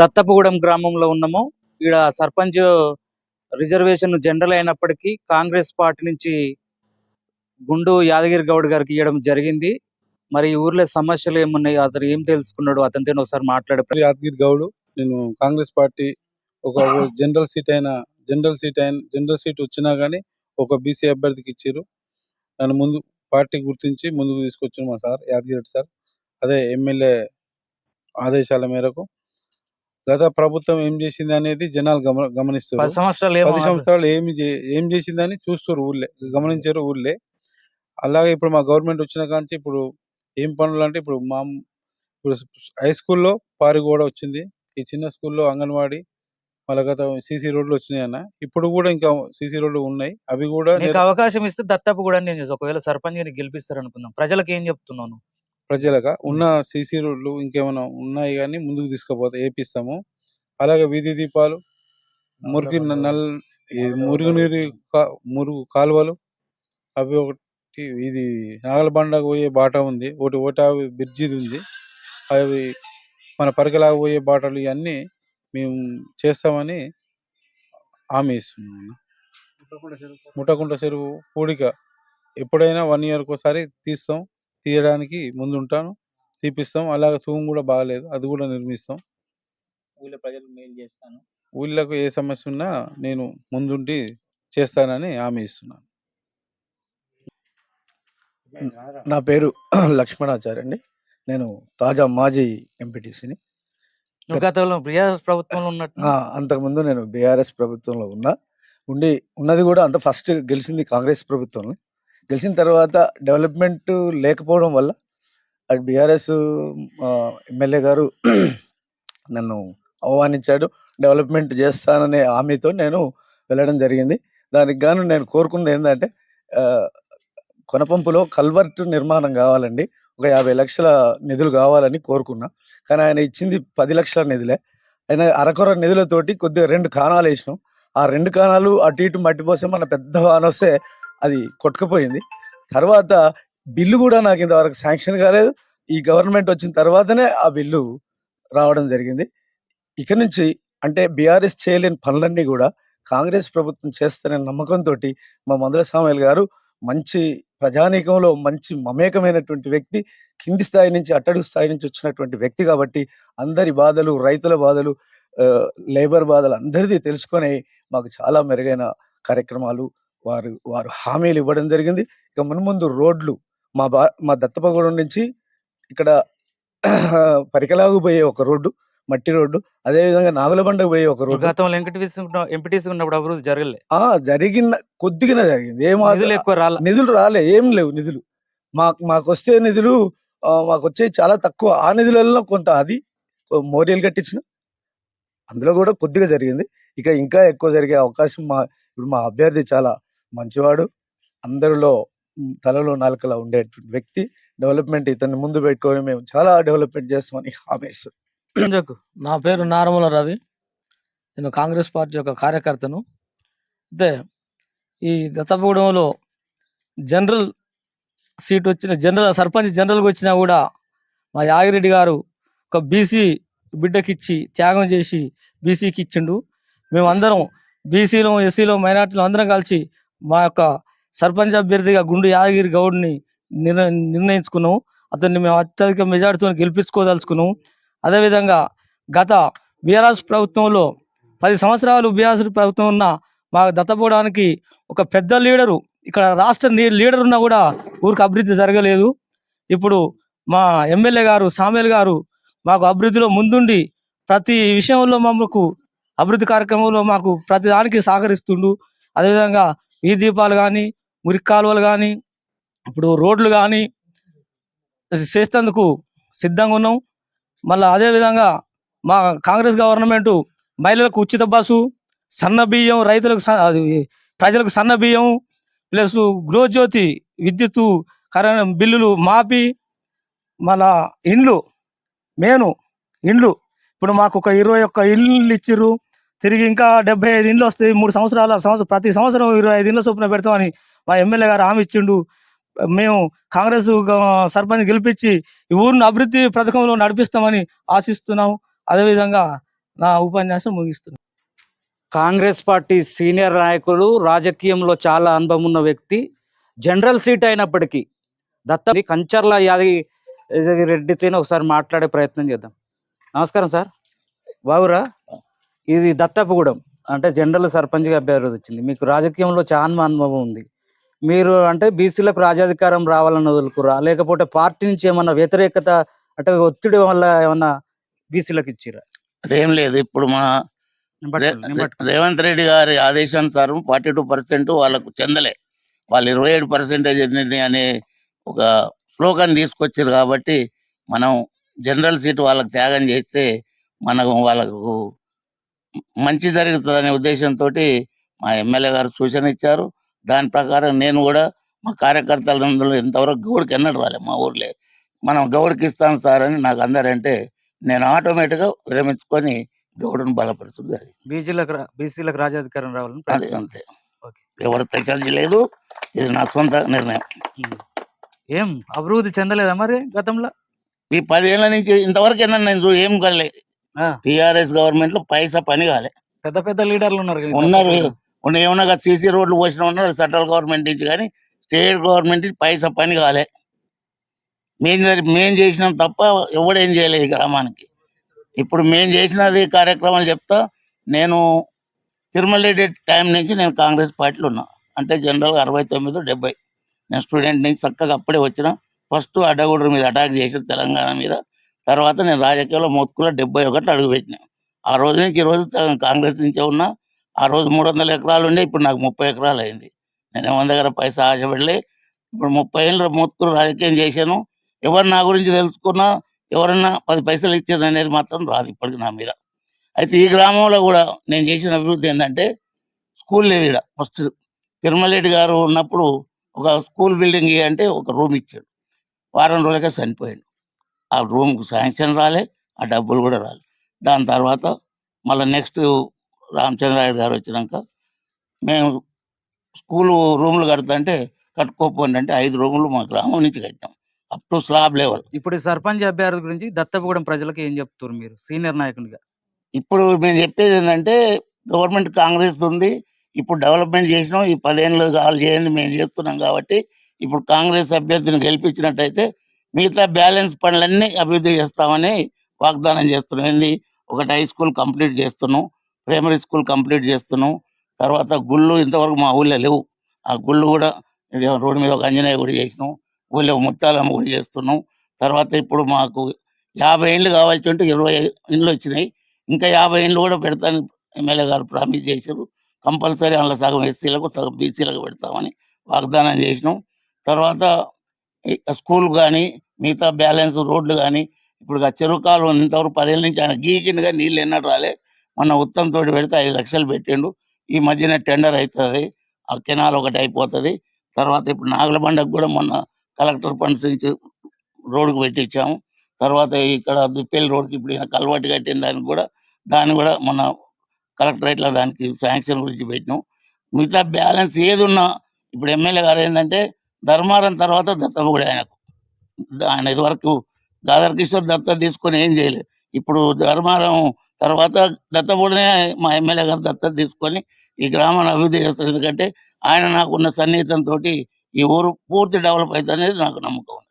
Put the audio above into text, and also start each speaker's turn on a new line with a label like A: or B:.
A: దత్తపుగూడెం గ్రామంలో ఉన్నాము. ఇక్కడ సర్పంచ్ రిజర్వేషన్ జనరల్ అయినప్పటికీ కాంగ్రెస్ పార్టీ నుంచి గుండు యాదగిరి గౌడ్ గారికి ఇవ్వడం జరిగింది. మరి ఊర్లో సమస్యలు ఏమున్నాయి అతను ఏం తెలుసుకున్నాడు అతనితో ఒకసారి మాట్లాడే
B: యాదగిరి గౌడ్ నేను కాంగ్రెస్ పార్టీ ఒక జనరల్ సీట్ అయిన జనరల్ సీట్ అయిన జనరల్ సీట్ వచ్చినా కానీ ఒక బీసీ అభ్యర్థికి ఇచ్చారు నన్ను ముందు పార్టీ గుర్తించి ముందుకు తీసుకొచ్చిన మా సార్ యాదగిరి సార్. అదే ఎమ్మెల్యే ఆదేశాల మేరకు గత ప్రభుత్వం ఏం చేసింది అనేది జనాలు గమ
A: పది
B: గమనిస్తారు
A: సంవత్సరాలు
B: పది సంవత్సరాలు ఏమి చే- ఏం చేసిందని చూస్తారు ఊళ్ళే గమనించారు ఊళ్ళే. అలాగే ఇప్పుడు మా గవర్నమెంట్ వచ్చిన కాంచి ఇప్పుడు ఏం పనులు అంటే ఇప్పుడు మా ఇప్పుడు హై స్కూల్లో పారి కూడా వచ్చింది. ఈ చిన్న స్కూల్లో అంగన్వాడీ మళ్ళీ గత సీసీ రోడ్లు వచ్చినాయి అన్న. ఇప్పుడు కూడా ఇంకా సీసీ రోడ్లు ఉన్నాయి. అవి కూడా నేను
A: అవకాశం ఇస్తే దత్తపుగూడెం నేను చేస్తా. ఒకవేళ సర్పంచ్ గెలిపిస్తారు అనుకుందాం ప్రజలకు ఏం చెప్తున్నాను
B: ప్రజలుగా ఉన్న సీసీ రోడ్లు ఇంకేమైనా ఉన్నాయి కానీ ముందుకు తీసుకుపోతే వేపిస్తాము అలాగే వీధి దీపాలు మురికి నల్ మురుగునీరు కా- మురుగు కాలువలు అవి ఒకటి ఇది నాగలబండకు పోయే బాట ఉంది. ఒకటి ఓటావి బ్రిడ్జి ఉంది. అవి మన పరికలాగా పోయే బాటలు ఇవన్నీ మేము చేస్తామని హామీ ఇస్తున్నాం అన్న. ముట్టకుంట చెరువు పూడిక ఎప్పుడైనా వన్ ఇయర్కి ఒకసారి తీస్తాం. తీయడానికి ముందుంటాను. తీపిస్తాం. అలాగే తూము కూడా బాగలేదు అది కూడా నిర్మిస్తాం.
A: ఊళ్ళో ప్రజలకు మేలు చేస్తాను.
B: ఊళ్ళకు ఏ సమస్య ఉన్నా నేను ముందుండి చేస్తానని హామీ ఇస్తున్నాను.
C: నా పేరు లక్ష్మణాచార్య అండి. నేను తాజా మాజీ ఎంపీటీసీని.
A: గతంలో బీఆర్ఎస్ ప్రభుత్వంలో ఉన్నట్టు
C: అంతకుముందు నేను బీఆర్ఎస్ ప్రభుత్వంలో ఉన్నా. ఉండి ఉన్నది కూడా అంత ఫస్ట్ గెలిచింది కాంగ్రెస్ ప్రభుత్వంలో. గెలిచిన తర్వాత డెవలప్మెంట్ లేకపోవడం వల్ల అటు బీఆర్ఎస్ ఎమ్మెల్యే గారు నన్ను ఆహ్వానించాడు. డెవలప్మెంట్ చేస్తాననే హామీతో నేను వెళ్ళడం జరిగింది. దానికి గాను నేను కోరుకున్నది ఏంటంటే కొనపంపులో కల్వర్ట్ నిర్మాణం కావాలండి. ఒక యాభై లక్షల నిధులు కావాలని కోరుకున్నా. కానీ ఆయన ఇచ్చింది పది లక్షల నిధులే. ఆయన అరకొర నిధులతోటి కొద్దిగా రెండు కాణాలు వేసినాం. ఆ రెండు కాణాలు అటు ఇటు మట్టిపోసే మన పెద్ద వాన వస్తే అది కొట్టుకుపోయింది. తర్వాత బిల్లు కూడా నాకు ఇంతవరకు శాంక్షన్ కాలేదు. ఈ గవర్నమెంట్ వచ్చిన తర్వాతనే ఆ బిల్లు రావడం జరిగింది. ఇక నుంచి అంటే బీఆర్ఎస్ చేయలేని పనులన్నీ కూడా కాంగ్రెస్ ప్రభుత్వం చేస్తారనే నమ్మకంతో మా మందుల సామయ్య గారు మంచి ప్రజానీకంలో మంచి మమేకమైనటువంటి వ్యక్తి కింది స్థాయి నుంచి అట్టడుగు స్థాయి నుంచి వచ్చినటువంటి వ్యక్తి కాబట్టి అందరి బాధలు రైతుల బాధలు లేబర్ బాధలు అందరిది తెలుసుకొని మాకు చాలా మెరుగైన కార్యక్రమాలు వారు వారు హామీలు ఇవ్వడం జరిగింది. ఇక మున్ముందు రోడ్లు మా బా మా దత్తపగూడెం నుంచి ఇక్కడ పరికలాగు పోయే ఒక రోడ్డు మట్టి రోడ్డు అదేవిధంగా నాగులబండకు పోయే ఒక రోడ్డు.
A: గతంలో ఎంపీటీసీ ఉన్నప్పుడు అభివృద్ధి జరగలే.
C: ఆ జరిగిన కొద్దిగానే జరిగింది. ఏం
A: ఎక్కువ రాల
C: నిధులు రాలే ఏం లేవు నిధులు. మాకు మాకు వస్తే నిధులు మాకు వచ్చే చాలా తక్కువ. ఆ నిధులలో కొంత అది మోరియల్ కట్టించిన. అందులో కూడా కొద్దిగా జరిగింది. ఇక ఇంకా ఎక్కువ జరిగే అవకాశం మా ఇప్పుడు మా అభ్యర్థి చాలా మంచివాడు అందరిలో తలలో నాలుకలా ఉండేటువంటి వ్యక్తి డెవలప్మెంట్ ఇతన్ని ముందు పెట్టుకొని మేము చాలా డెవలప్మెంట్ చేస్తామని
A: హామీస్.
D: నా పేరు నారముల రవి. నేను కాంగ్రెస్ పార్టీ యొక్క కార్యకర్తను. అయితే ఈ దత్తపగూడెంలో జనరల్ సీట్ వచ్చిన జనరల్ సర్పంచ్ జనరల్గా వచ్చినా కూడా మా యాగిరెడ్డి గారు ఒక బీసీ బిడ్డకిచ్చి త్యాగం చేసి బీసీకి ఇచ్చిండు మేమందరం బీసీలో ఎస్సీలో మైనార్టీలో అందరం కలిసి మా యొక్క సర్పంచ్ అభ్యర్థిగా గుండు యాదగిరి గౌడ్ని నిర్ణ నిర్ణయించుకున్నాం అతన్ని మేము అత్యధిక మెజార్టీతో గెలిపించుకోదలుచుకున్నాం అదేవిధంగా గత బీఆర్ఎస్ ప్రభుత్వంలో పది సంవత్సరాలు బీఆర్ఎస్ ప్రభుత్వం ఉన్న మా దత్తపోవడానికి ఒక పెద్ద లీడరు ఇక్కడ రాష్ట్ర లీడర్ ఉన్నా కూడా ఊరికి అభివృద్ధి జరగలేదు. ఇప్పుడు మా ఎమ్మెల్యే గారు సామేల్ గారు మాకు అభివృద్ధిలో ముందుండి ప్రతి విషయంలో మమ్మకు అభివృద్ధి కార్యక్రమంలో మాకు ప్రతి దానికి సహకరిస్తుండు. అదేవిధంగా వీధి దీపాలు కానీ మురికి కాలువలు కానీ ఇప్పుడు రోడ్లు కానీ చేసేందుకు సిద్ధంగా ఉన్నాం. మళ్ళీ అదేవిధంగా మా కాంగ్రెస్ గవర్నమెంటు మహిళలకు ఉచిత బస్సు సన్న బియ్యం రైతులకు స- ప్రజలకు సన్న బియ్యం ప్లస్ గృహజ్యోతి విద్యుత్తు కరెంట్ బిల్లులు మాపి మళ్ళా ఇండ్లు మేను ఇండ్లు. ఇప్పుడు మాకు ఒక ఇరవై ఒక్క ఇల్లు ఇచ్చిర్రు. తిరిగి ఇంకా డెబ్బై ఐదు ఇండ్లు వస్తాయి మూడు సంవత్సరాల సంవత్సరం ప్రతి సంవత్సరం ఇరవై ఐదు ఇండ్ల చొప్పున పెడతామని మా ఎమ్మెల్యే గారు హామీ ఇచ్చిండు. మేము కాంగ్రెస్ సర్పంచ్ గెలిపించి ఈ ఊరిని అభివృద్ధి పథకంలో నడిపిస్తామని ఆశిస్తున్నాము. అదేవిధంగా నా ఉపన్యాసం ముగిస్తున్నాను.
A: కాంగ్రెస్ పార్టీ సీనియర్ నాయకుడు రాజకీయంలో చాలా అనుభవం ఉన్న వ్యక్తి జనరల్ సీట్ అయినప్పటికీ దత్త కంచర్ల యాదగి రెడ్డితోనే ఒకసారి మాట్లాడే ప్రయత్నం చేద్దాం. నమస్కారం సార్. బాగురా? ఇది దత్తపుగూడెం. అంటే జనరల్ సర్పంచ్గా అభ్యర్థి వచ్చింది మీకు రాజకీయంలో చాలా అనుభవం ఉంది. మీరు అంటే బీసీలకు రాజాధికారం రావాలని వదులుకురా లేకపోతే పార్టీ నుంచి ఏమన్నా వ్యతిరేకత అంటే ఒత్తిడి వల్ల ఏమన్నా బీసీలకు ఇచ్చిరా?
E: అదేం లేదు. ఇప్పుడు మా. రేవంత్ రెడ్డి గారి ఆదేశానుసారం ఫార్టీ టూ పర్సెంట్ వాళ్ళకు చెందలే. వాళ్ళు ఇరవై ఏడు పర్సెంటేజ్ చెందింది అనే ఒక స్లోగన్ తీసుకొచ్చారు కాబట్టి మనం జనరల్ సీట్ వాళ్ళకి త్యాగం చేస్తే మనకు వాళ్ళకు మంచి జరుగుతుందనే ఉద్దేశంతో మా ఎమ్మెల్యే గారు సూచన ఇచ్చారు. దాని ప్రకారం నేను కూడా మా కార్యకర్తలందరూ ఎంతవరకు గౌడికి ఎన్నడు రాలే మా ఊర్లే. మనం గౌడికి ఇస్తాం సార్ అని నాకు అందరంటే నేను ఆటోమేటిక్గా విరమించుకొని గౌడును బలపరుస్తుంది
A: బీసీలకు రా- బీసీలకు రాజాధికారం రావాలని
E: అది. అంతే.
A: ఓకే.
E: ఎవరు ప్రెషర్ చేయలేదు ఇది నా సొంత నిర్ణయం.
A: ఏం అభివృద్ధి చెందలేదా మరి గతంలో?
E: ఈ పదేళ్ళ నుంచి ఇంతవరకు ఏమన్నా నేను ఏం కాలే.
A: ఆ,
E: టిఆర్ఎస్ గవర్నమెంట్లో పైసా పని కాలే.
A: పెద్ద పెద్ద లీడర్లు ఉన్నారు
E: ఉన్నారు. ఏమన్నా సీసీ రోడ్లు పోసిన ఉన్నారు సెంట్రల్ గవర్నమెంట్ నుంచి కానీ స్టేట్ గవర్నమెంట్ నుంచి పైసా పని కాలే. మేం జరి- మేం చేసినాం తప్ప ఎవడేం చేయలేదు ఈ గ్రామానికి. ఇప్పుడు మేం చేసినది కార్యక్రమాలు చెప్తా నేను తిరుమల రెడ్డి టైం నుంచి నేను కాంగ్రెస్ పార్టీలో ఉన్నా. అంటే జనరల్గా అరవై తొమ్మిది డెబ్బై. నేను స్టూడెంట్ నుంచి చక్కగా అప్పుడే వచ్చిన ఫస్ట్ అడ్డగూడూరు మీద అటాక్ చేసిన తెలంగాణ మీద తర్వాత నేను రాజకీయాల్లో మొత్తుకులో డెబ్బై ఒకటి అడుగుపెట్టిన ఆ రోజు నుంచి ఈ రోజు కాంగ్రెస్ నుంచే ఉన్నా ఆ రోజు మూడు వందల ఎకరాలు ఉండే ఇప్పుడు నాకు ముప్పై ఎకరాలు అయింది. నేను ఏమన్న దగ్గర పైసా ఆశపడలే. ఇప్పుడు ముప్పై ఏళ్ళు మొత్తుకులు రాజకీయం చేశాను. ఎవరు నా గురించి తెలుసుకున్నా ఎవరన్నా పది పైసలు ఇచ్చారు అనేది మాత్రం రాదు ఇప్పటికి నా మీద. అయితే ఈ గ్రామంలో కూడా నేను చేసిన అభివృద్ధి ఏంటంటే స్కూల్ లేదు ఇక్కడ ఫస్ట్. తిరుమలరెడ్డి గారు ఉన్నప్పుడు ఒక స్కూల్ బిల్డింగ్ అంటే ఒక రూమ్ ఇచ్చాడు. వారం రోజులకే చనిపోయాడు. ఆ రూమ్కు శాంక్షన్ రాలే ఆ డబ్బులు కూడా రాలే. దాని తర్వాత మళ్ళీ నెక్స్ట్ రామచంద్రారెడ్డి గారు వచ్చినాక మేము స్కూల్ రూములు కడతా కట్టుకోపోండి అంటే ఐదు రూములు మా గ్రామం నుంచి కట్టాం అప్ టు స్లాబ్ లెవెల్.
A: ఇప్పుడు సర్పంచ్ అభ్యర్థి గురించి దత్తపుగూడెం ప్రజలకు ఏం చెప్తారు మీరు? సీనియర్ నాయకునిగా.
E: ఇప్పుడు మేము చెప్పేది ఏంటంటే గవర్నమెంట్ కాంగ్రెస్ ఉంది ఇప్పుడు డెవలప్మెంట్ చేసినాం ఈ పదేళ్ళు కాలు చేయండి మేము చేస్తున్నాం కాబట్టి ఇప్పుడు కాంగ్రెస్ అభ్యర్థిని గెలిపించినట్టయితే మిగతా బ్యాలెన్స్ పనులన్నీ అభివృద్ధి చేస్తామని వాగ్దానం చేస్తున్నాం. ఏంది? ఒకటి హై స్కూల్ కంప్లీట్ చేస్తున్నాం ప్రైమరీ స్కూల్ కంప్లీట్ చేస్తున్నాం. తర్వాత గుళ్ళు ఇంతవరకు మా ఊళ్ళో లేవు. ఆ గుళ్ళు కూడా రోడ్డు మీద ఒక అంజనేయ గుడి చేసినాం. ఊళ్ళో ముత్తాలమ్మ గుడి చేస్తున్నాం. తర్వాత ఇప్పుడు మాకు యాభై ఇండ్లు కావాల్సి ఉంటే ఇరవై ఇండ్లు వచ్చినాయి. ఇంకా యాభై ఇండ్లు కూడా పెడతాను ఎమ్మెల్యే గారు ప్రామిస్ చేశారు. కంపల్సరీ అందులో సగం ఎస్సీలకు సగం బీసీలకు పెడతామని వాగ్దానం చేసినాం. తర్వాత స్కూల్ కానీ మిగతా బ్యాలెన్స్ రోడ్లు కానీ ఇప్పుడు చెరువు కాలు ఇంతవరకు పదేళ్ళ నుంచి ఆయన గీకిండుగా నీళ్ళు ఎన్నట్టు రాలే. మొన్న ఉత్తమ్ తోటి పెడితే ఐదు లక్షలు పెట్టిండు. ఈ మధ్యన టెండర్ అవుతుంది ఆ కెనాల్ ఒకటి అయిపోతుంది. తర్వాత ఇప్పుడు నాగలబండకు కూడా మొన్న కలెక్టర్ ఫండ్స్ నుంచి రోడ్డుకు పెట్టించాము. తర్వాత ఇక్కడ దుప్పేలి రోడ్కి ఇప్పుడు ఈయన కలవాటు కట్టిన దానికి కూడా దాన్ని కూడా మన కలెక్టరేట్లో దానికి శాంక్షన్ గురించి పెట్టినాం. మిగతా బ్యాలెన్స్ ఏది ఉన్నా ఇప్పుడు ఎమ్మెల్యే గారు ఏంటంటే ధర్మారం తర్వాత దత్తపుగూడ ఆయనకు. ఆయన ఇదివరకు దాదర్ కిషోర్ దత్త తీసుకొని ఏం చేయలేదు ఇప్పుడు ధర్మారం తర్వాత దత్తపూడనే మా ఎమ్మెల్యే గారు దత్త తీసుకొని ఈ గ్రామాన్ని అభివృద్ధి చేస్తారు. ఎందుకంటే ఆయన నాకున్న సన్నిహితంతో ఈ ఊరు పూర్తి డెవలప్ అవుతుంది అనేది నాకు నమ్మకం ఉంది.